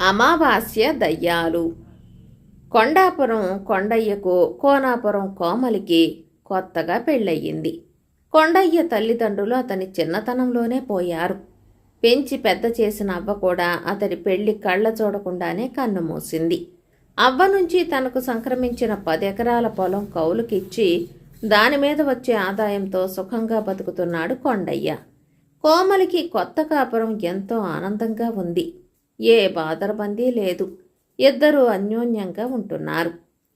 అమావాస్య దయ్యాలు. కొండాపురం కొండయ్యకు కోనాపురం కోమలికి కొత్తగా పెళ్ళయ్యింది కొండయ్య తల్లిదండ్రులు అతని చిన్నతనంలోనే పోయారు. పెంచి పెద్ద చేసిన అవ్వ కూడా అతడి పెళ్ళి కళ్ళ చూడకుండానే కన్ను మూసింది. అవ్వ నుంచి తనకు సంక్రమించిన పది ఎకరాల పొలం కౌలుకిచ్చి దాని మీద వచ్చే ఆదాయంతో సుఖంగా బతుకుతున్నాడు కొండయ్య. కోమలికి కొత్త కాపురం ఎంతో ఆనందంగా ఉంది. ఏ బాదరబందీ లేదు. ఇద్దరూ అన్యోన్యంగా ఉంటున్నారు.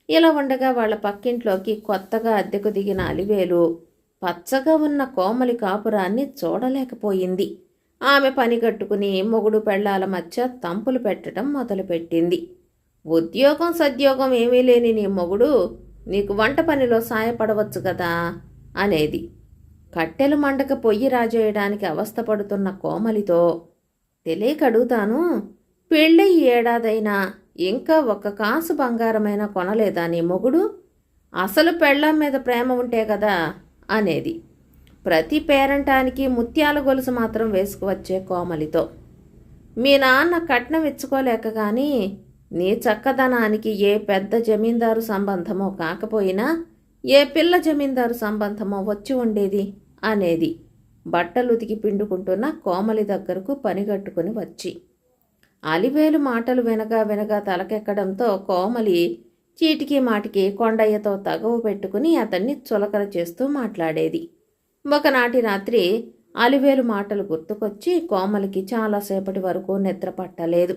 ఇలా ఉండగా వాళ్ళ పక్కింట్లోకి కొత్తగా అద్దెకు దిగిన అలివేలు పచ్చగా ఉన్న కోమలి కాపురాన్ని చూడలేకపోయింది. ఆమె పని కట్టుకుని మొగుడు పెళ్ళాల మధ్య తంపులు పెట్టడం మొదలుపెట్టింది. ఉద్యోగం సద్యోగం ఏమీ లేని నీ మొగుడు నీకు వంట పనిలో సాయపడవచ్చు కదా అనేది. కట్టెలు మండక పొయ్యి రాజేయడానికి అవస్థపడుతున్న కోమలితో తెలియక అడుగుతాను పెళ్ళి ఏడాదైనా ఇంకా ఒక్క కాసు బంగారమైనా కొనలేదా నీ మొగుడు? అసలు పెళ్ళాం మీద ప్రేమ ఉంటే కదా? అనేది. ప్రతి పేరంటానికి ముత్యాల గొలుసు మాత్రం వేసుకువచ్చే కోమలితో. మీ నాన్న కట్నం ఇచ్చుకోలేక కానీ నీ చక్కదనానికి ఏ పెద్ద జమీందారు సంబంధమో కాకపోయినా ఏ పిల్ల జమీందారు సంబంధమో వచ్చి ఉండేది అనేది. బట్టలు ఉతికి పిండుకుంటున్న కోమలి దగ్గరకు పనిగట్టుకుని వచ్చి. అలివేలు మాటలు వినగా వినగా తలకెక్కడంతో కోమలి చీటికి మాటికి కొండయ్యతో తగవు పెట్టుకుని అతన్ని చులకన చేస్తూ మాట్లాడేది. ఒకనాటి రాత్రి అలివేలు మాటలు గుర్తుకొచ్చి కోమలికి చాలాసేపటి వరకు నిద్ర పట్టలేదు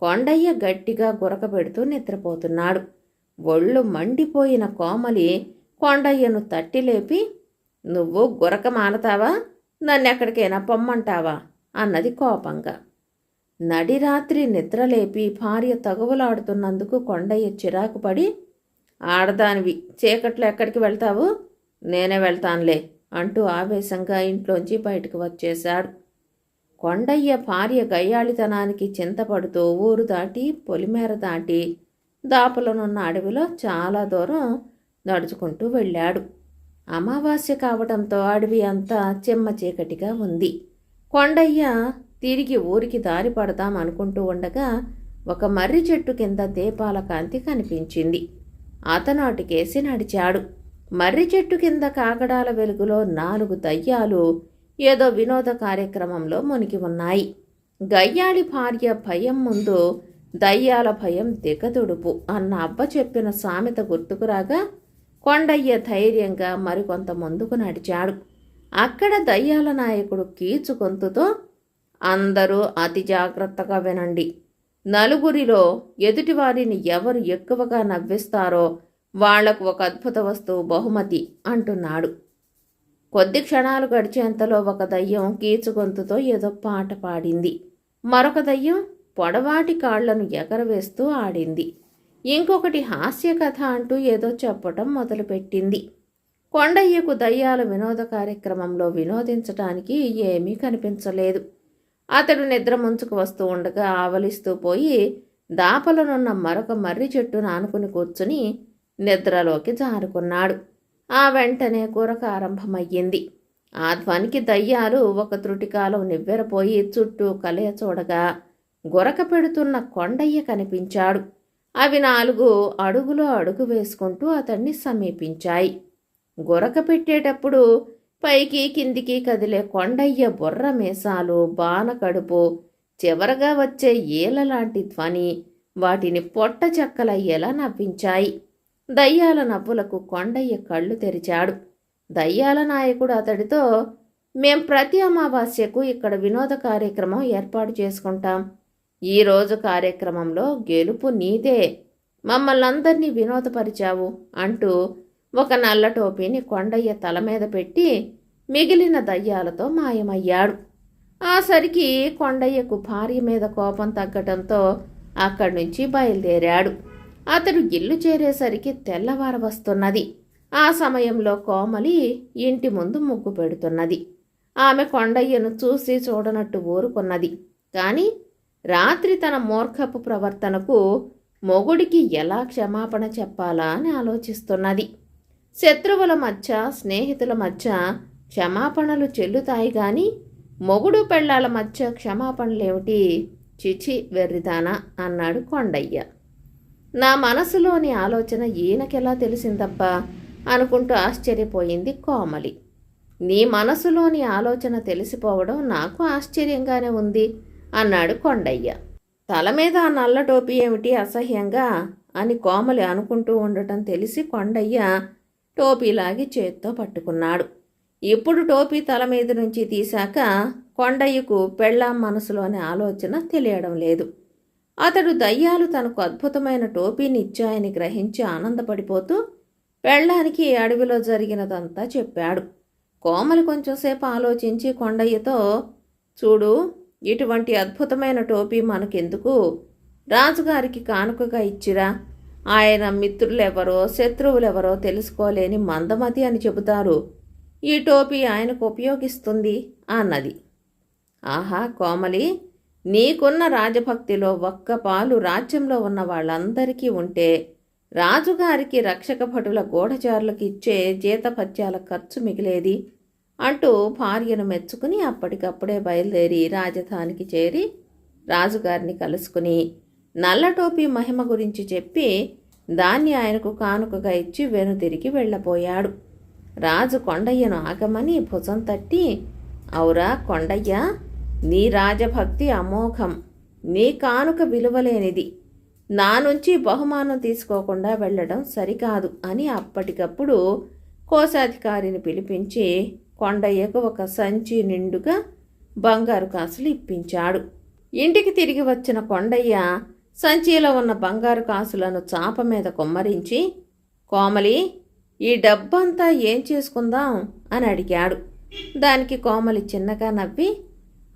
కొండయ్య గట్టిగా గురక పెడుతూ నిద్రపోతున్నాడు. ఒళ్ళు మండిపోయిన కోమలి కొండయ్యను తట్టి లేపి నువ్వు గురక మానతావా? నన్ను ఎక్కడికైనా పొమ్మంటావా? అన్నది కోపంగా. నడిరాత్రి నిద్రలేపి భార్య తగువలాడుతున్నందుకు కొండయ్య చిరాకు పడి ఆడదానివి చీకట్లో ఎక్కడికి వెళ్తావు? నేనే వెళ్తానులే అంటూ ఆవేశంగా ఇంట్లోంచి బయటకు వచ్చేశాడు. కొండయ్య భార్య గయ్యాళితనానికి చింతపడుతూ ఊరు దాటి పొలిమేర దాటి దాపులనున్న అడవిలో చాలా దూరం నడుచుకుంటూ వెళ్ళాడు. అమావాస్య కావడంతో అడవి అంతా చెమ్మ చీకటిగా ఉంది. కొండయ్య తిరిగి ఊరికి దారి పడదాం అనుకుంటూ ఉండగా ఒక మర్రి చెట్టు కింద దీపాల కాంతి కనిపించింది. అతను అటుకేసి నడిచాడు. మర్రి చెట్టు కింద కాగడాల వెలుగులో నాలుగు దయ్యాలు ఏదో వినోద కార్యక్రమంలో మునిగి ఉన్నాయి. గయ్యాళి భార్య భయం ముందు దయ్యాల భయం దిగదుడుపు అన్న అబ్బ చెప్పిన సామెత గుర్తుకురాగా కొండయ్య ధైర్యంగా మరికొంత ముందుకు నడిచాడు. అక్కడ దయ్యాల నాయకుడు కీచుకొంతుతో అందరూ అతి జాగ్రత్తగా వినండి. నలుగురిలో ఎదుటివారిని ఎవరు ఎక్కువగా నవ్విస్తారో వాళ్ళకు ఒక అద్భుత వస్తువు బహుమతి అంటున్నాడు. కొద్ది క్షణాలు గడిచేంతలో ఒక దయ్యం కీచుగొంతుతో ఏదో పాట పాడింది. మరొక దయ్యం పొడవాటి కాళ్ళను ఎగరవేస్తూ ఆడింది. ఇంకొకటి హాస్య కథ అంటూ ఏదో చెప్పటం మొదలుపెట్టింది. కొండయ్యకు దయ్యాల వినోద కార్యక్రమంలో వినోదించటానికి ఏమీ కనిపించలేదు. అతడు నిద్ర ముంచుకు వస్తూ ఉండగా ఆవలిస్తూ పోయి దాపలనున్న మరొక మర్రి చెట్టును ఆనుకుని కూర్చుని నిద్రలోకి జారుకున్నాడు. ఆ వెంటనే కూరక ఆరంభమయ్యింది ఆ ధ్వనికి దయ్యాలు ఒక త్రుటికాలం నివ్వెరపోయి చుట్టూ కలయ చూడగా గురక పెడుతున్న కొండయ్య కనిపించాడు. అవి నాలుగు అడుగులో అడుగు వేసుకుంటూ అతన్ని సమీపించాయి. గురక పెట్టేటప్పుడు పైకి కిందికి కదిలే కొండయ్య బుర్ర మీసాలు బాన కడుపు చివరగా వచ్చే ఈల లాంటి ధ్వని వాటిని పొట్ట చెక్కలయ్యేలా నవ్వించాయి. దయ్యాల నవ్వులకు కొండయ్య కళ్ళు తెరిచాడు. దయ్యాల నాయకుడు అతడితో మేం ప్రతి అమావాస్యకు ఇక్కడ వినోద కార్యక్రమం ఏర్పాటు చేసుకుంటాం. ఈరోజు కార్యక్రమంలో గెలుపు నీదే. మమ్మల్ని అందరినీ వినోదపరిచావు అంటూ ఒక నల్ల టోపీని కొండయ్య తల మీద పెట్టి మిగిలిన దయ్యాలతో మాయమయ్యాడు. ఆ సరికి కొండయ్యకు భార్య మీద కోపం తగ్గటంతో అక్కడి నుంచి బయలుదేరాడు. అతడు ఇల్లు చేరేసరికి తెల్లవార వస్తున్నది ఆ సమయంలో కోమలి ఇంటి ముందు ముగ్గు పెడుతున్నది. ఆమె కొండయ్యను చూసి చూడనట్టు ఊరుకున్నది. కానీ రాత్రి తన మూర్ఖపు ప్రవర్తనకు మొగుడికి ఎలా క్షమాపణ చెప్పాలా అని ఆలోచిస్తున్నది. శత్రువుల మధ్య స్నేహితుల మధ్య క్షమాపణలు చెల్లుతాయి గాని మొగుడు పెళ్ళాల మధ్య క్షమాపణలేమిటి? చిచి వెర్రిదానా అన్నాడు కొండయ్య. నా మనసులోని ఆలోచన ఈయనకెలా తెలిసిందబ్బా? అనుకుంటూ ఆశ్చర్యపోయింది కోమలి. నీ మనసులోని ఆలోచన తెలిసిపోవడం నాకు ఆశ్చర్యంగానే ఉంది. అన్నాడు కొండయ్య. తల మీద ఆ నల్ల టోపీ ఏమిటి అసహ్యంగా అని కోమలి అనుకుంటూ ఉండటం తెలిసి కొండయ్య టోపీలాగి చేత్తో పట్టుకున్నాడు. ఇప్పుడు టోపీ తల మీద నుంచి తీశాక కొండయ్యకు పెళ్ళాం మనసులోని ఆలోచన తెలియడం లేదు. అతడు దయ్యాలు తనకు అద్భుతమైన టోపీని ఇచ్చాయని గ్రహించి ఆనందపడిపోతూ పెళ్ళానికి అడవిలో జరిగినదంతా చెప్పాడు. కోమలి కొంచెంసేపు ఆలోచించి కొండయ్యతో చూడు ఇటువంటి అద్భుతమైన టోపీ మనకెందుకు? రాజుగారికి కానుకగా ఇచ్చిరా. ఆయన మిత్రులెవరో శత్రువులెవరో తెలుసుకోలేని మందమతి అని చెబుతారు. ఈ టోపీ ఆయనకు ఉపయోగిస్తుంది అన్నది. ఆహా కోమలి నీకున్న రాజభక్తిలో ఒక్క పాలు రాజ్యంలో ఉన్న వాళ్ళందరికీ ఉంటే రాజుగారికి రక్షక భటుల గూఢచారులకు ఇచ్చే జీతపత్యాల ఖర్చు మిగిలేది. అంటూ భార్యను మెచ్చుకుని అప్పటికప్పుడే బయలుదేరి రాజధానికి చేరి రాజుగారిని కలుసుకుని నల్లటోపీ మహిమ గురించి చెప్పి దాన్ని ఆయనకు కానుకగా ఇచ్చి వెనుతిరిగి వెళ్ళబోయాడు. రాజు కొండయ్యను ఆగమని భుజం తట్టి అవురా కొండయ్య నీ రాజభక్తి అమోఘం. నీ కానుక విలువలేనిది. నా నుంచి బహుమానం తీసుకోకుండా వెళ్ళడం సరికాదు అని అప్పటికప్పుడు కోశాధికారిని పిలిపించి కొండయ్యకు ఒక సంచి నిండుగా బంగారు కాసులు ఇప్పించాడు. ఇంటికి తిరిగి వచ్చిన కొండయ్య సంచిలో ఉన్న బంగారు కాసులను చాప మీద కొమ్మరించి కోమలి ఈ డబ్బంతా ఏం చేసుకుందాం? అని అడిగాడు. దానికి కోమలి చిన్నగా నవ్వి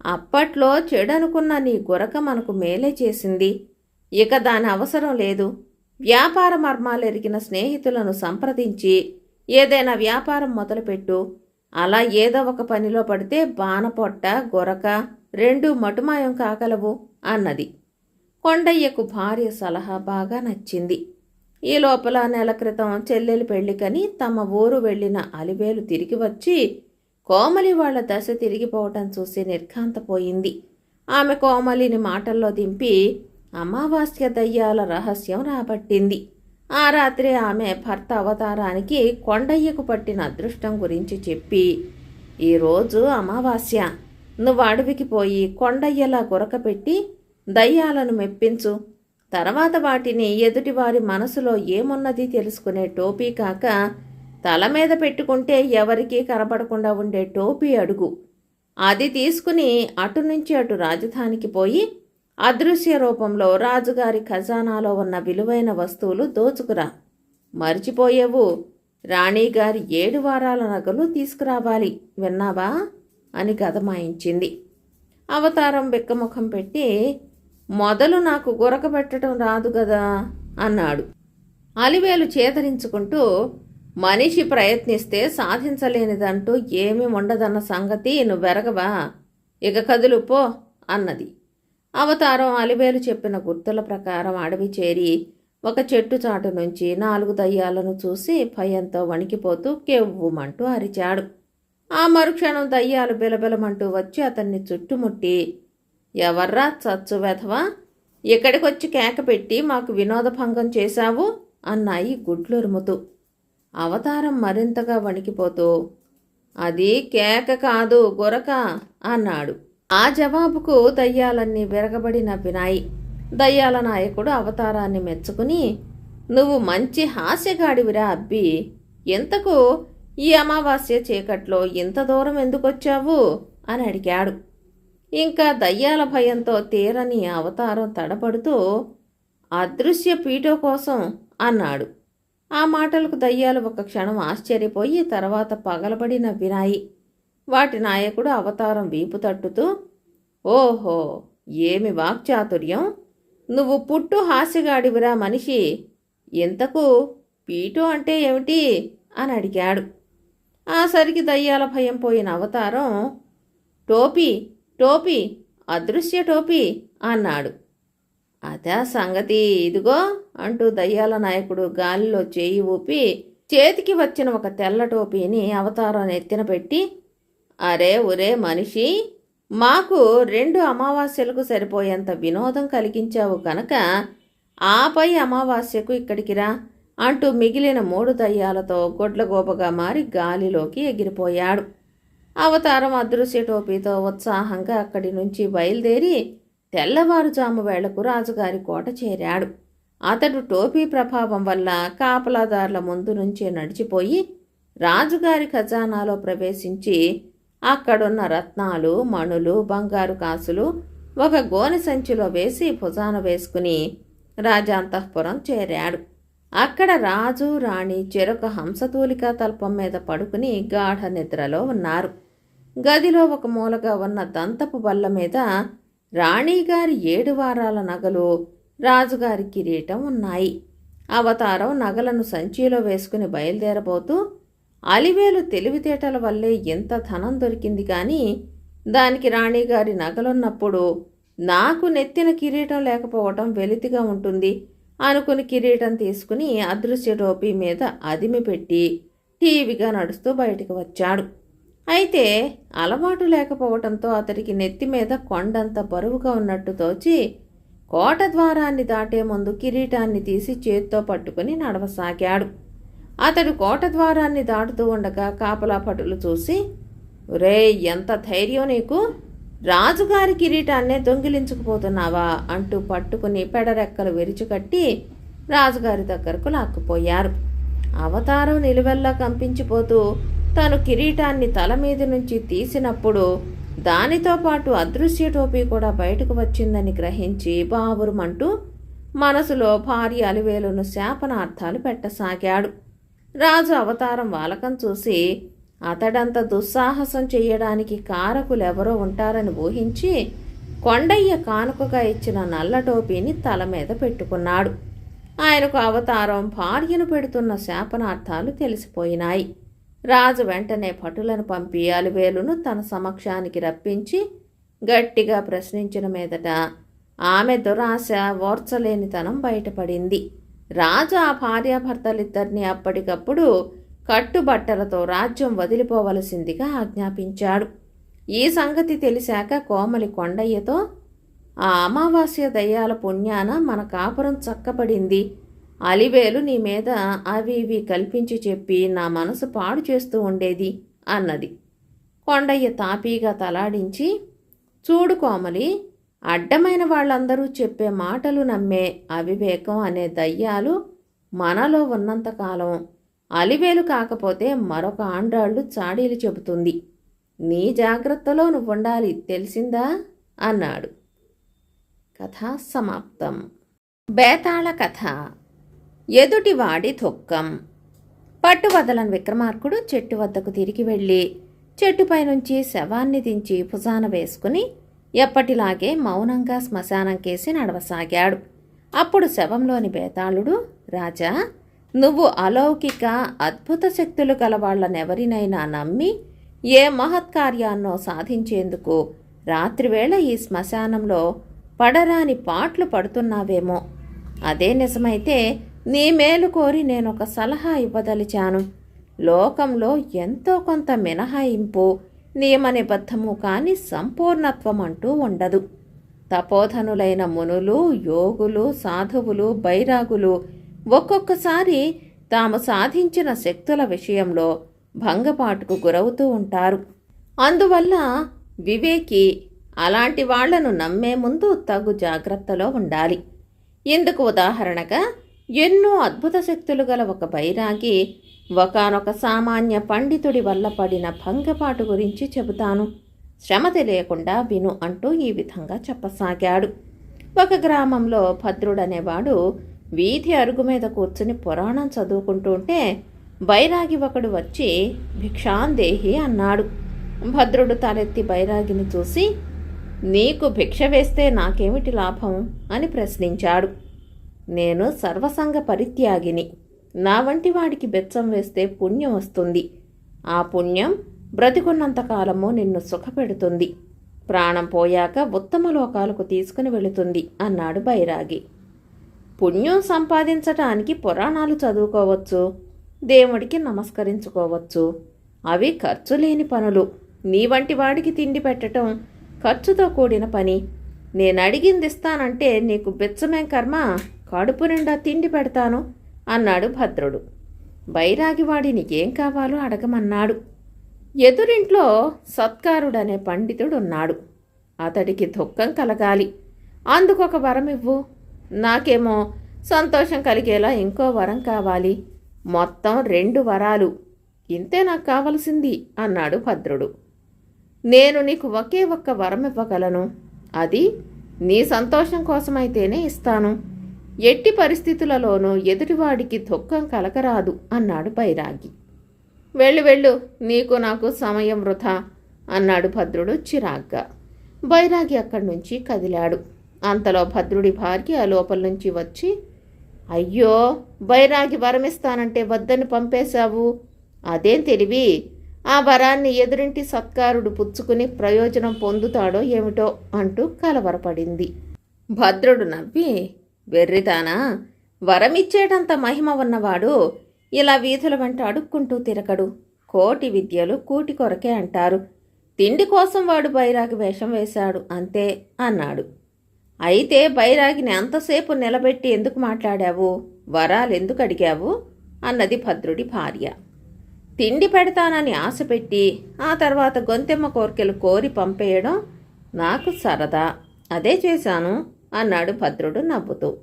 అప్పట్లో చెడనుకున్న నీ గురక మనకు మేలే చేసింది. ఇక దాని అవసరం లేదు. వ్యాపార మర్మాలు ఎరిగిన స్నేహితులను సంప్రదించి ఏదైనా వ్యాపారం మొదలుపెట్టు. అలా ఏదో ఒక పనిలో పడితే బాణపొట్ట గొరక రెండు మటుమాయం కాగలవు అన్నది. కొండయ్యకు భార్య సలహా బాగా నచ్చింది. ఈ లోపల నెల క్రితం చెల్లెలు పెళ్ళికని తమ ఊరు వెళ్ళిన అలివేలు తిరిగి వచ్చి కోమలి వాళ్ళ దశ తిరిగిపోవటం చూసి నిర్ఘాంతపోయింది. ఆమె కోమలిని మాటల్లో దింపి అమావాస్య దయ్యాల రహస్యం రాబట్టింది. ఆ రాత్రి ఆమె భర్త అవతారానికి కొండయ్యకు పట్టిన అదృష్టం గురించి చెప్పి ఈరోజు అమావాస్య. నువ్వు అడవికి పోయి కొండయ్యలా గురకపెట్టి దయ్యాలను మెప్పించు. తర్వాత వాటిని ఎదుటివారి మనసులో ఏమున్నది తెలుసుకునే టోపీ కాక తల మీద పెట్టుకుంటే ఎవరికీ కనబడకుండా ఉండే టోపీ అడుగు. అది తీసుకుని అటు నుంచి అటు రాజధానికి పోయి అదృశ్య రూపంలో రాజుగారి ఖజానాలో ఉన్న విలువైన వస్తువులు దోచుకురా. మర్చిపోయేవు. రాణిగారి ఏడు వారాల నగలు తీసుకురావాలి. విన్నావా? అని గదమాయించింది అవతారం బిక్కముఖం పెట్టి మొదలు నాకు గురకబెట్టడం రాదు కదా అన్నాడు. అలివేలు చేతరించుకుంటూ మనిషి ప్రయత్నిస్తే సాధించలేనిదంటూ ఏమీ ఉండదన్న సంగతి నువ్వెరగవా? ఇక కదులుపో అన్నది. అవతారం అలివేలు చెప్పిన గుర్తుల ప్రకారం అడవి చేరి ఒక చెట్టు చాటు నుంచి నాలుగు దయ్యాలను చూసి భయంతో వణికిపోతూ కెవ్వుమంటూ అరిచాడు. ఆ మరుక్షణం దయ్యాలు బిలబిలమంటూ వచ్చి అతన్ని చుట్టుముట్టి ఎవర్రా చచ్చు వెధవా? ఇక్కడికొచ్చి కేక పెట్టి మాకు వినోదభంగం చేశావు? అన్నాయి గుడ్లురుముతూ. అవతారం మరింతగా వణికిపోతూ అది కేక కాదు గురక అన్నాడు. ఆ జవాబుకు దయ్యాలన్నీ విరగబడి నవ్వినాయి దయ్యాల నాయకుడు అవతారాన్ని మెచ్చుకుని నువ్వు మంచి హాస్యగాడివిరా అబ్బి! ఎంతకు ఈ అమావాస్య చీకట్లో ఇంత దూరం ఎందుకొచ్చావు? అని అడిగాడు. ఇంకా దయ్యాల భయంతో తీరని అవతారం తడబడుతూ అదృశ్య పీఠో కోసం అన్నాడు. ఆ మాటలకు దయ్యాలు ఒక క్షణం ఆశ్చర్యపోయి తర్వాత పగలబడి నవ్వినాయి వాటి నాయకుడు అవతారం వీపు తట్టుతూ ఓహో ఏమి వాక్చాతుర్యం? నువ్వు పుట్టు హాస్యగాడివిరా మనిషి. ఇంతకు పీటో అంటే ఏమిటి? అని అడిగాడు. ఆ సరికి దయ్యాల భయం పోయిన అవతారం టోపీ టోపీ అదృశ్య టోపీ అన్నాడు. అదా సంగతి ఇదిగో అంటూ దయ్యాల నాయకుడు గాలిలో చేయి ఊపి చేతికి వచ్చిన ఒక తెల్ల టోపీని అవతారం ఎత్తిన పెట్టి అరే ఒరే మనిషి మాకు రెండు అమావాస్యలకు సరిపోయేంత వినోదం కలిగించావు కనుక ఆపై అమావాస్యకు ఇక్కడికి రా అంటూ మిగిలిన మూడు దయ్యాలతో గొడ్లగోపగా మారి గాలిలోకి ఎగిరిపోయాడు. అవతారం అదృశ్య టోపీతో ఉత్సాహంగా అక్కడి నుంచి బయలుదేరి తెల్లవారుజాము వేళకు రాజుగారి కోట చేరాడు. అతడు టోపీ ప్రభావం వల్ల కాపలాదారుల ముందు నుంచే నడిచిపోయి రాజుగారి ఖజానాలో ప్రవేశించి అక్కడున్న రత్నాలు మణులు బంగారు కాసులు ఒక గోనె సంచిలో వేసి భుజాన వేసుకుని రాజాంతఃపురం చేరాడు. అక్కడ రాజు రాణి చెరొక హంసతూలిక తల్పం మీద పడుకుని గాఢ నిద్రలో ఉన్నారు. గదిలో ఒక మూలగా ఉన్న దంతపు బల్ల మీద రాణిగారి ఏడు వారాల నగలు రాజుగారి కిరీటం ఉన్నాయి. అవతారం నగలను సంచిలో వేసుకుని బయలుదేరబోతూ అలివేలు తెలివితేటల వల్లే ఎంత ధనం దొరికింది కానీ దానికి రాణిగారి నగలున్నప్పుడు నాకు నెత్తిన కిరీటం లేకపోవటం వెలితిగా ఉంటుంది అనుకుని కిరీటం తీసుకుని అదృశ్య టోపీ మీద అదిమి పెట్టి టీవీగా నడుస్తూ బయటికి వచ్చాడు. అయితే అలవాటు లేకపోవటంతో అతడికి నెత్తి మీద కొండంత బరువుగా ఉన్నట్టు తోచి కోట ద్వారాన్ని దాటే ముందు కిరీటాన్ని తీసి చేత్తో పట్టుకుని నడవసాగాడు. అతడు కోట ద్వారాన్ని దాటుతూ ఉండగా కాపలా పటులు చూసి రే ఎంత ధైర్యం నీకు! రాజుగారి కిరీటాన్నే దొంగిలించుకుపోతున్నావా? అంటూ పట్టుకుని పెడరెక్కలు విరుచుకట్టి రాజుగారి దగ్గరకు లాక్కుపోయారు. అవతారం నిలువెల్లా కంపించిపోతూ తను కిరీటాన్ని తల మీద నుంచి తీసినప్పుడు దానితో పాటు అదృశ్య టోపీ కూడా బయటకు వచ్చిందని గ్రహించి బావురుమంటూ మనసులో భార్య అలివేలును శాపనార్థాలు పెట్టసాగాడు. రాజు అవతారం వాలకం చూసి అతడంత దుస్సాహసం చెయ్యడానికి కారకులెవరో ఉంటారని ఊహించి కొండయ్య కానుకగా ఇచ్చిన నల్ల టోపీని తల మీద పెట్టుకున్నాడు. ఆయనకు అవతారం భార్యను పెడుతున్న శాపనార్థాలు తెలిసిపోయినాయి. రాజు వెంటనే భటులను పంపి అలివేలును తన సమక్షానికి రప్పించి గట్టిగా ప్రశ్నించిన మీదట ఆమె దురాశ ఓర్చలేనితనం బయటపడింది. రాజు ఆ భార్యాభర్తలిద్దరినీ అప్పటికప్పుడు కట్టుబట్టలతో రాజ్యం వదిలిపోవలసిందిగా ఆజ్ఞాపించాడు. ఈ సంగతి తెలిసాక కోమలి కొండయ్యతో ఆ అమావాస్య దయ్యాల పుణ్యాన మన కాపురం చక్కబడింది. అలివేలు నీ మీద అవి ఇవి కల్పించి చెప్పి నా మనసు పాడు చేస్తూ ఉండేది అన్నది. కొండయ్య తాపీగా తలాడించి చూడు కోమలి అడ్డమైన వాళ్ళందరూ చెప్పే మాటలు నమ్మే అవివేకం అనే దయ్యాలు మనలో ఉన్నంతకాలం అలివేలు కాకపోతే మరొక ఆండ్రాళ్ళు చాడీలు చెబుతుంది. నీ జాగ్రత్తలో నువ్వుండాలి తెలిసిందా? అన్నాడు. కథ సమాప్తం. బేతాళ కథ. ఎదుటివాడి దుఃఖం. పట్టువదలని విక్రమార్కుడు చెట్టు వద్దకు తిరిగి వెళ్ళి చెట్టుపై నుంచి శవాన్ని దించి భుజాన వేసుకుని ఎప్పటిలాగే మౌనంగా శ్మశానం కేసి నడవసాగాడు. అప్పుడు శవంలోని బేతాళుడు రాజా నువ్వు అలౌకిక అద్భుత శక్తులు గలవాళ్ళనెవరినైనా నమ్మి ఏ మహత్కార్యాన్నో సాధించేందుకు రాత్రివేళ ఈ శ్మశానంలో పడరాని పాట్లు పడుతున్నావేమో. అదే నిజమైతే నీ మేలు కోరి నేనొక సలహా ఇవ్వదలిచాను. లోకంలో ఎంతో కొంత మినహాయింపు నియమ నిబద్ధము కాని సంపూర్ణత్వం అంటూ ఉండదు. తపోధనులైన మునులు యోగులు సాధువులు బైరాగులు ఒక్కొక్కసారి తాము సాధించిన శక్తుల విషయంలో భంగపాటుకు గురవుతూ ఉంటారు. అందువల్ల వివేకి అలాంటి వాళ్ళను నమ్మే ముందు తగు జాగ్రత్తలో ఉండాలి. ఇందుకు ఉదాహరణగా ఎన్నో అద్భుత శక్తులు గల ఒక బైరాగి ఒకనొక సామాన్య పండితుడి వల్ల పడిన భంగపాటు గురించి చెబుతాను. శ్రమ తెలియకుండా విను అంటూ ఈ విధంగా చెప్పసాగాడు. ఒక గ్రామంలో భద్రుడనేవాడు వీధి అరుగు మీద కూర్చుని పురాణం చదువుకుంటూ ఉంటే బైరాగి ఒకడు వచ్చి భిక్షాందేహి అన్నాడు. భద్రుడు తలెత్తి బైరాగిని చూసి నీకు భిక్ష వేస్తే నాకేమిటి లాభం? అని ప్రశ్నించాడు. నేను సర్వసంగ పరిత్యాగిని. నా వంటి వాడికి బెచ్చం వేస్తే పుణ్యం వస్తుంది. ఆ పుణ్యం బ్రతికున్నంతకాలము నిన్ను సుఖపెడుతుంది. ప్రాణం పోయాక ఉత్తమ లోకాలకు తీసుకుని వెళుతుంది అన్నాడు బైరాగి. పుణ్యం సంపాదించటానికి పురాణాలు చదువుకోవచ్చు దేవుడికి నమస్కరించుకోవచ్చు. అవి ఖర్చు లేని పనులు. నీ వంటి వాడికి తిండి పెట్టడం ఖర్చుతో కూడిన పని. నేను అడిగింది ఇస్తానంటే నీకు బిచ్చమేం కర్మ? కడుపు నిండా తిండి పెడతాను. అన్నాడు భద్రుడు. బైరాగివాడి నీకేం కావాలో అడగమన్నాడు. ఎదురింట్లో సత్కారుడనే పండితుడు ఉన్నాడు అతడికి దుఃఖం కలగాలి. అందుకొక వరం ఇవ్వు. నాకేమో సంతోషం కలిగేలా ఇంకో వరం కావాలి. మొత్తం రెండు వరాలు. ఇంతే నాకు కావలసింది అన్నాడు భద్రుడు. నేను నీకు ఒకే ఒక్క వరం ఇవ్వగలను. అది నీ సంతోషం కోసమైతేనే ఇస్తాను. ఎట్టి పరిస్థితులలోనూ ఎదుటివాడికి దుఃఖం కలకరాదు అన్నాడు బైరాగి. వెళ్ళు వెళ్ళు నీకు నాకు సమయం వృధా అన్నాడు భద్రుడు చిరాగ్గా. బైరాగి అక్కడి నుంచి కదిలాడు. అంతలో భద్రుడి భార్య లోపల నుంచి వచ్చి అయ్యో బైరాగి వరమిస్తానంటే వద్దని పంపేశావు? అదేం తెలివి? ఆ వరాన్ని ఎదురింటి సత్కారుడు పుచ్చుకుని ప్రయోజనం పొందుతాడో ఏమిటో అంటూ కలవరపడింది. భద్రుడు నవ్వి వెర్రితానా వరమిచ్చేటంత మహిమ ఉన్నవాడు ఇలా వీధుల వెంట అడుక్కుంటూ తిరగడు. కోటి విద్యలు కూటి కొరకే అంటారు. తిండి కోసం వాడు బైరాగి వేషం వేశాడు అంతే అన్నాడు. అయితే బైరాగిని అంతసేపు నిలబెట్టి ఎందుకు మాట్లాడావు? వరాలు ఎందుకు అడిగావు? అన్నది భద్రుడి భార్య. తిండి పెడతానని ఆశ పెట్టి ఆ తర్వాత గొంతెమ్మ కోరికలు కోరి పంపేయడం నాకు సరదా. అదే చేశాను. అన్నాడు భద్రుడు నవ్వుతూ.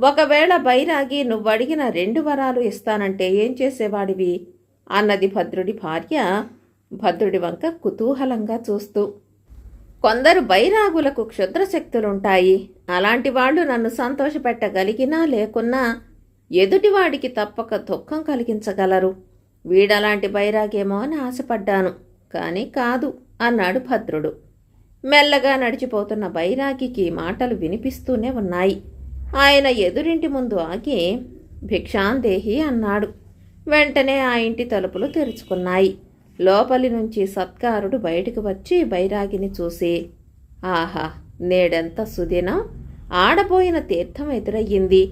ఒకవేళ బైరాగి నువ్వు అడిగిన రెండు వరాలు ఇస్తానంటే ఏం చేసేవాడివి? అన్నది భద్రుడి భార్య భద్రుడి వంక కుతూహలంగా చూస్తూ. కొందరు బైరాగులకు క్షుద్రశక్తులుంటాయి. అలాంటి వాళ్ళు నన్ను సంతోషపెట్టగలిగినా లేకున్నా ఎదుటివాడికి తప్పక దుఃఖం కలిగించగలరు. వీడలాంటి బైరాగేమో అని ఆశపడ్డాను. కానీ కాదు అన్నాడు భద్రుడు. మెల్లగా నడిచిపోతున్న బైరాగికి మాటలు వినిపిస్తూనే ఉన్నాయి. ఆయన ఎదురింటి ముందు ఆగి భిక్షాందేహి అన్నాడు. వెంటనే ఆ ఇంటి తలుపులు తెరుచుకున్నాయి. లోపలి నుంచి సత్కారుడు బయటకు వచ్చి బైరాగిని చూసి ఆహా నేడెంత సుదినం? ఆడపోయిన తీర్థం ఎదురయ్యింది.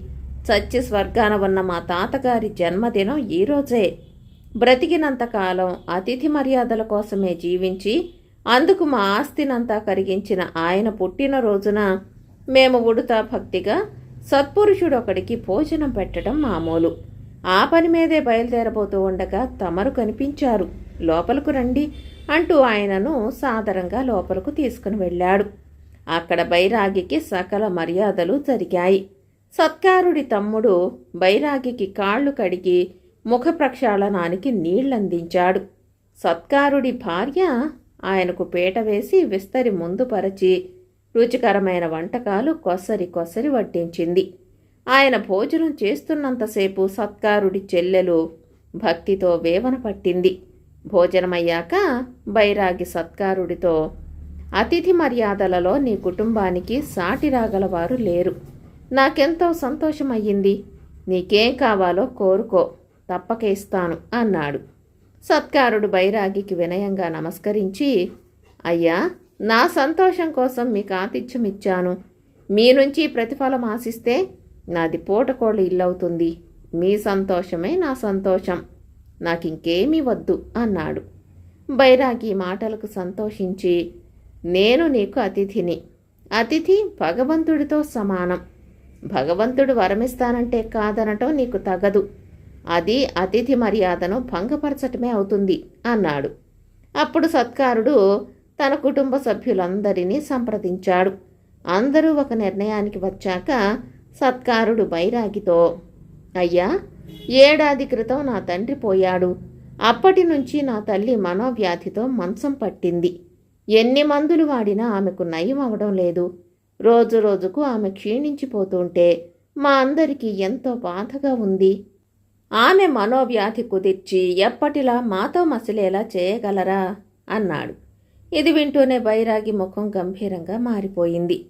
చచ్చి స్వర్గాన ఉన్న మా తాతగారి జన్మదినం ఈరోజే బ్రతికినంతకాలం అతిథి మర్యాదల కోసమే జీవించి అందుకు మా ఆస్తినంతా కరిగించిన ఆయన పుట్టినరోజున మేము ఉడుతా భక్తిగా సత్పురుషుడొకడికి భోజనం పెట్టడం మామూలు. ఆ పని మీదే బయలుదేరబోతూ ఉండగా తమరు కనిపించారు. లోపలకు రండి అంటూ ఆయనను సాదరంగా లోపలకు తీసుకుని వెళ్ళాడు. అక్కడ బైరాగికి సకల మర్యాదలు జరిగాయి. సత్కారుడి తమ్ముడు బైరాగికి కాళ్ళు కడిగి ముఖ ప్రక్షాళనానికి నీళ్ళందించాడు సత్కారుడి భార్య ఆయనకు పీట వేసి విస్తరి ముందు పరచి రుచికరమైన వంటకాలు కొసరి కొసరి వడ్డించింది. ఆయన భోజనం చేస్తున్నంతసేపు సత్కారుడి చెల్లెలు భక్తితో వేవన పట్టింది. భోజనమయ్యాక బైరాగి సత్కారుడితో అతిథి మర్యాదలలో నీ కుటుంబానికి సాటి రాగలవారు లేరు. నాకెంతో సంతోషమయ్యింది. నీకేం కావాలో కోరుకో. తప్పక ఇస్తాను అన్నాడు. సత్కారుడు బైరాగికి వినయంగా నమస్కరించి అయ్యా నా సంతోషం కోసం మీకు ఆతిథ్యం ఇచ్చాను మీ నుంచి ప్రతిఫలం ఆశిస్తే నాది పూటకోళ్ళు ఇల్లవుతుంది. మీ సంతోషమే నా సంతోషం. నాకింకేమీ వద్దు అన్నాడు. బైరాగి మాటలకు సంతోషించి నేను నీకు అతిథిని. అతిథి భగవంతుడితో సమానం. భగవంతుడు వరమిస్తానంటే కాదనటం నీకు తగదు. అది అతిథి మర్యాదను భంగపరచటమే అవుతుంది అన్నాడు. అప్పుడు సత్కారుడు తన కుటుంబ సభ్యులందరినీ సంప్రదించాడు. అందరూ ఒక నిర్ణయానికి వచ్చాక సత్కారుడు బైరాగితో అయ్యా ఏడాది క్రితం నా తండ్రి పోయాడు. అప్పటి నుంచి నా తల్లి మనోవ్యాధితో మంచం పట్టింది. ఎన్ని మందులు వాడినా ఆమెకు నయం అవడం లేదు. రోజు రోజుకు ఆమె క్షీణించిపోతుంటే మా అందరికీ ఎంతో బాధగా ఉంది. ఆమె మనోవ్యాధి కుదిర్చి ఎప్పటిలా మాతో మసిలేలా చేయగలరా? అన్నాడు. ఇది వింటూనే బైరాగి ముఖం గంభీరంగా మారిపోయింది.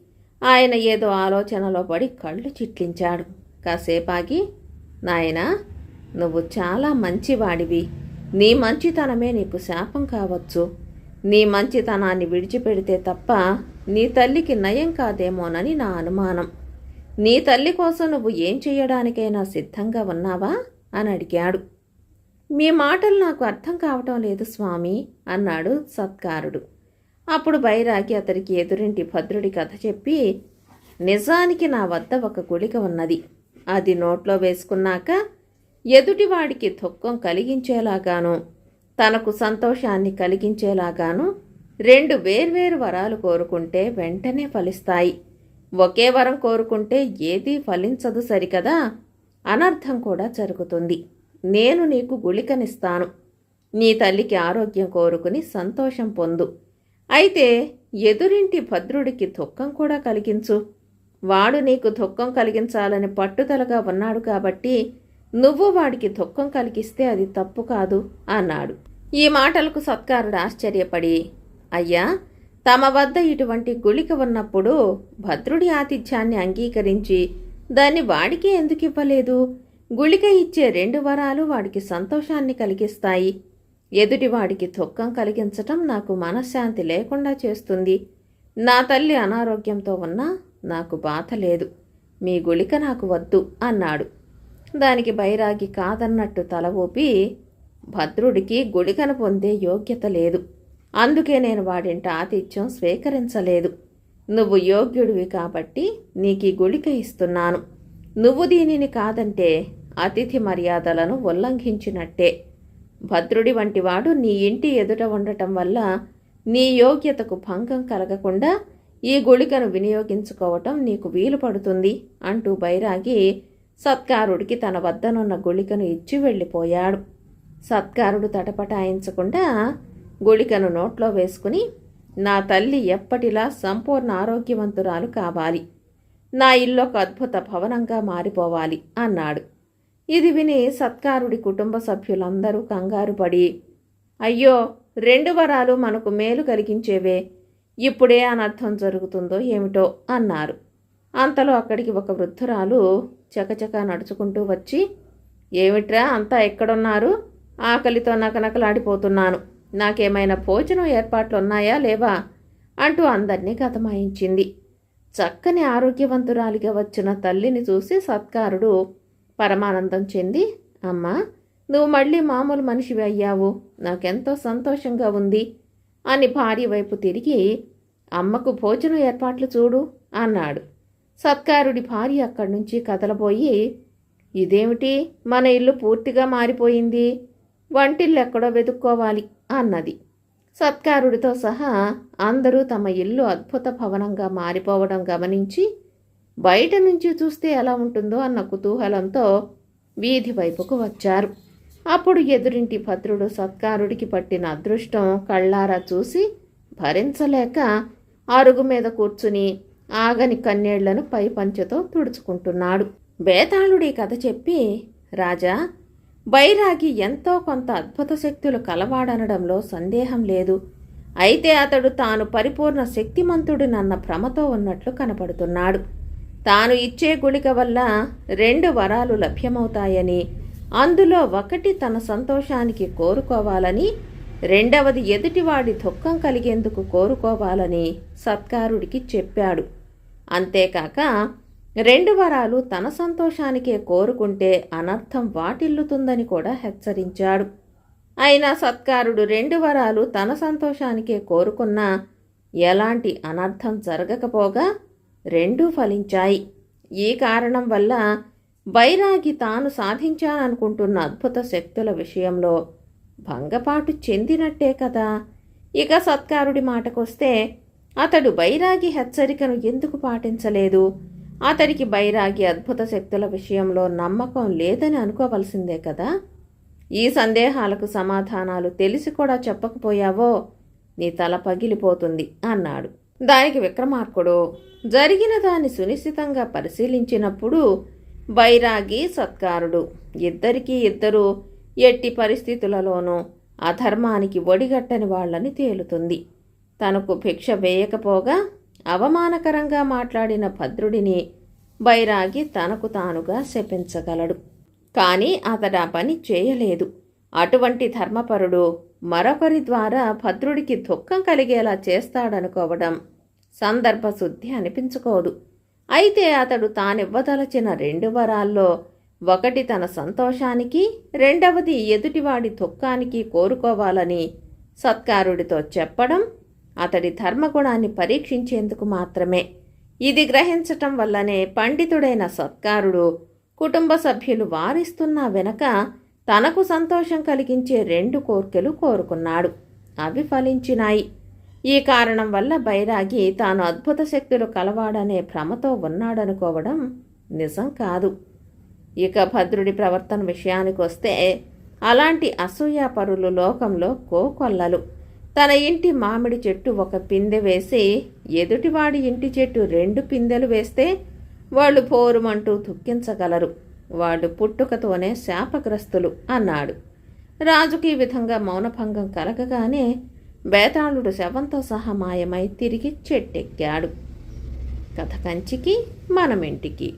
ఆయన ఏదో ఆలోచనలో పడి కళ్ళు చిట్లించాడు. కాసేపాగి నాయనా నువ్వు చాలా మంచివాడివి. నీ మంచితనమే నీకు శాపం కావచ్చు. నీ మంచితనాన్ని విడిచిపెడితే తప్ప నీ తల్లికి నయం కాదేమోనని నా అనుమానం. నీ తల్లి కోసం నువ్వు ఏం చేయడానికైనా సిద్ధంగా ఉన్నావా? అని అడిగాడు. మీ మాటలు నాకు అర్థం కావటం లేదు స్వామి అన్నాడు సత్కారుడు. అప్పుడు బైరాగి అతనికి ఎదురింటి భద్రుడి కథ చెప్పి నిజానికి నా వద్ద ఒక గుళిక ఉన్నది. అది నోట్లో వేసుకున్నాక ఎదుటివాడికి దుఃఖం కలిగించేలాగాను తనకు సంతోషాన్ని కలిగించేలాగాను రెండు వేర్వేరు వరాలు కోరుకుంటే వెంటనే ఫలిస్తాయి. ఒకే వరం కోరుకుంటే ఏదీ ఫలించదు సరికదా? అనర్థం కూడా జరుగుతుంది. నేను నీకు గుళికనిస్తాను. నీ తల్లికి ఆరోగ్యం కోరుకుని సంతోషం పొందు. అయితే ఎదురింటి భద్రుడికి దుఃఖం కూడా కలిగించు. వాడు నీకు దుఃఖం కలిగించాలని పట్టుదలగా ఉన్నాడు కాబట్టి నువ్వు వాడికి దుఃఖం కలిగిస్తే అది తప్పు కాదు అన్నాడు. ఈ మాటలకు సత్కారుడు ఆశ్చర్యపడి అయ్యా తమ వద్ద ఇటువంటి గుళిక ఉన్నప్పుడు భద్రుడి ఆతిథ్యాన్ని అంగీకరించి దాన్ని వాడికి ఎందుకు ఇవ్వలేదు? గుళిక ఇచ్చే రెండు వరాలు వాడికి సంతోషాన్ని కలిగిస్తాయి. ఎదుటివాడికి దుఃఖం కలిగించటం నాకు మనశ్శాంతి లేకుండా చేస్తుంది. నా తల్లి అనారోగ్యంతో ఉన్నా నాకు బాధ లేదు. మీ గుళిక నాకు వద్దు అన్నాడు. దానికి బైరాగి కాదన్నట్టు తల ఊపి భద్రుడికి గుళికను పొందే యోగ్యత లేదు. అందుకే నేను వాడింట ఆతిథ్యం స్వీకరించలేదు. నువ్వు యోగ్యుడివి కాబట్టి నీకు ఈ గుళిక ఇస్తున్నాను. నువ్వు దీనిని కాదంటే అతిథి మర్యాదలను ఉల్లంఘించినట్టే. భద్రుడి వంటివాడు నీ ఇంటి ఎదుట ఉండటం వల్ల నీ యోగ్యతకు భంగం కలగకుండా ఈ గుళికను వినియోగించుకోవటం నీకు వీలు పడుతుంది అంటూ బైరాగి సత్కారుడికి తన వద్దనున్న గుళికను ఇచ్చి వెళ్ళిపోయాడు. సత్కారుడు తటపటాయించకుండా గుళికను నోట్లో వేసుకుని నా తల్లి ఎప్పటిలా సంపూర్ణ ఆరోగ్యవంతురాలు కావాలి. నా ఇల్లు ఒక అద్భుత భవనంగా మారిపోవాలి అన్నాడు. ఇది విని సత్కారుడి కుటుంబ సభ్యులందరూ కంగారు పడి అయ్యో రెండు వరాలు మనకు మేలు కలిగించేవే ఇప్పుడే అనర్థం జరుగుతుందో ఏమిటో అన్నారు. అంతలో అక్కడికి ఒక వృద్ధురాలు చకచక నడుచుకుంటూ వచ్చి ఏమిట్రా అంతా ఎక్కడున్నారు? ఆకలితో నకనకలాడిపోతున్నాను. నాకేమైనా భోజనం ఏర్పాట్లు ఉన్నాయా లేవా? అంటూ అందరినీ గతమాయించింది. చక్కని ఆరోగ్యవంతురాలిగా వచ్చిన తల్లిని చూసి సత్కారుడు పరమానందం చెంది అమ్మా నువ్వు మళ్ళీ మామూలు మనిషివి అయ్యావు. నాకెంతో సంతోషంగా ఉంది అని భార్య వైపు తిరిగి అమ్మకు భోజనం ఏర్పాట్లు చూడు అన్నాడు. సత్కారుడి భార్య అక్కడి నుంచి కదలబోయి ఇదేమిటి? మన ఇల్లు పూర్తిగా మారిపోయింది. వంటిల్లు ఎక్కడో వెతుక్కోవాలి. అన్నది. సత్కారుడితో సహా అందరూ తమ ఇల్లు అద్భుత భవనంగా మారిపోవడం గమనించి బయట నుంచి చూస్తే ఎలా ఉంటుందో అన్న కుతూహలంతో వీధి వైపుకు వచ్చారు. అప్పుడు ఎదురింటి భద్రుడు సత్కారుడికి పట్టిన అదృష్టం కళ్ళారా చూసి భరించలేక అరుగు మీద కూర్చుని ఆగని కన్నీళ్ళను పై పంచెతో తుడుచుకుంటున్నాడు. బేతాళుడి కథ చెప్పి రాజా బైరాగి ఎంతో కొంత అద్భుత శక్తులు కలవాడనడంలో సందేహం లేదు. అయితే అతడు తాను పరిపూర్ణ శక్తిమంతుడినన్న భ్రమతో ఉన్నట్లు కనపడుతున్నాడు. తాను ఇచ్చే గుళిక వల్ల రెండు వరాలు లభ్యమవుతాయని అందులో ఒకటి తన సంతోషానికి కోరుకోవాలని రెండవది ఎదుటివాడి దుఃఖం కలిగేందుకు కోరుకోవాలని సత్కారుడికి చెప్పాడు. అంతేకాక రెండు వరాలు తన సంతోషానికే కోరుకుంటే అనర్థం వాటిల్లుతుందని కూడా హెచ్చరించాడు. అయినా సత్కారుడు రెండు వరాలు తన సంతోషానికే కోరుకున్నా ఎలాంటి అనర్థం జరగకపోగా రెండూ ఫలించాయి. ఈ కారణం వల్ల బైరాగి తాను సాధించాననుకుంటున్న అద్భుత శక్తుల విషయంలో భంగపాటు చెందినట్టే కదా. ఇక సత్కారుడి మాటకొస్తే అతడు బైరాగి హెచ్చరికను ఎందుకు పాటించలేదు? అతడికి బైరాగి అద్భుత శక్తుల విషయంలో నమ్మకం లేదని అనుకోవలసిందే కదా? ఈ సందేహాలకు సమాధానాలు తెలిసి కూడా చెప్పకపోయావో? నీ తల పగిలిపోతుంది అన్నాడు. దానికి విక్రమార్కుడు జరిగిన దాన్ని సునిశ్చితంగా పరిశీలించినప్పుడు బైరాగి సత్కారుడు ఇద్దరికీ ఇద్దరు ఎట్టి పరిస్థితులలోనూ అధర్మానికి ఒడిగట్టని వాళ్ళని తేలుతుంది. తనకు భిక్ష వేయకపోగా అవమానకరంగా మాట్లాడిన భద్రుడిని బైరాగి తనకు తానుగా శపించగలడు. కానీ అతడు ఆ పని చేయలేదు. అటువంటి ధర్మపరుడు మరొకరి ద్వారా భద్రుడికి దుఃఖం కలిగేలా చేస్తాడనుకోవడం సందర్భశుద్ధి అనిపించుకోదు. అయితే అతడు తానివ్వదలచిన రెండు వరాల్లో ఒకటి తన సంతోషానికి రెండవది ఎదుటివాడి దుఃఖానికి కోరుకోవాలని సత్కారుడితో చెప్పడం అతడి ధర్మగుణాన్ని పరీక్షించేందుకు మాత్రమే. ఇది గ్రహించటం వల్లనే పండితుడైన సత్కారుడు కుటుంబ సభ్యులు వారిస్తున్న వెనక తనకు సంతోషం కలిగించే రెండు కోర్కెలు కోరుకున్నాడు. అవి ఫలించినాయి. ఈ కారణం వల్ల బైరాగి తాను అద్భుత శక్తులు కలవాడనే భ్రమతో ఉన్నాడనుకోవడం నిజం కాదు. ఇక భద్రుడి ప్రవర్తన విషయానికి వస్తే అలాంటి అసూయాపరులు లోకంలో కోకొల్లలు. తన ఇంటి మామిడి చెట్టు ఒక పిందె వేసి ఎదుటివాడి ఇంటి చెట్టు రెండు పిందెలు వేస్తే వాళ్ళు పోరుమంటూ దుఃఖించగలరు. వాళ్ళు పుట్టుకతోనే శాపగ్రస్తులు అన్నాడు. రాజుకి ఈ విధంగా మౌనభంగం కలగగానే బేతాళుడు శవంతో సహా మాయమై తిరిగి చెట్టెక్కాడు. కథ కంచికి మనమింటికి.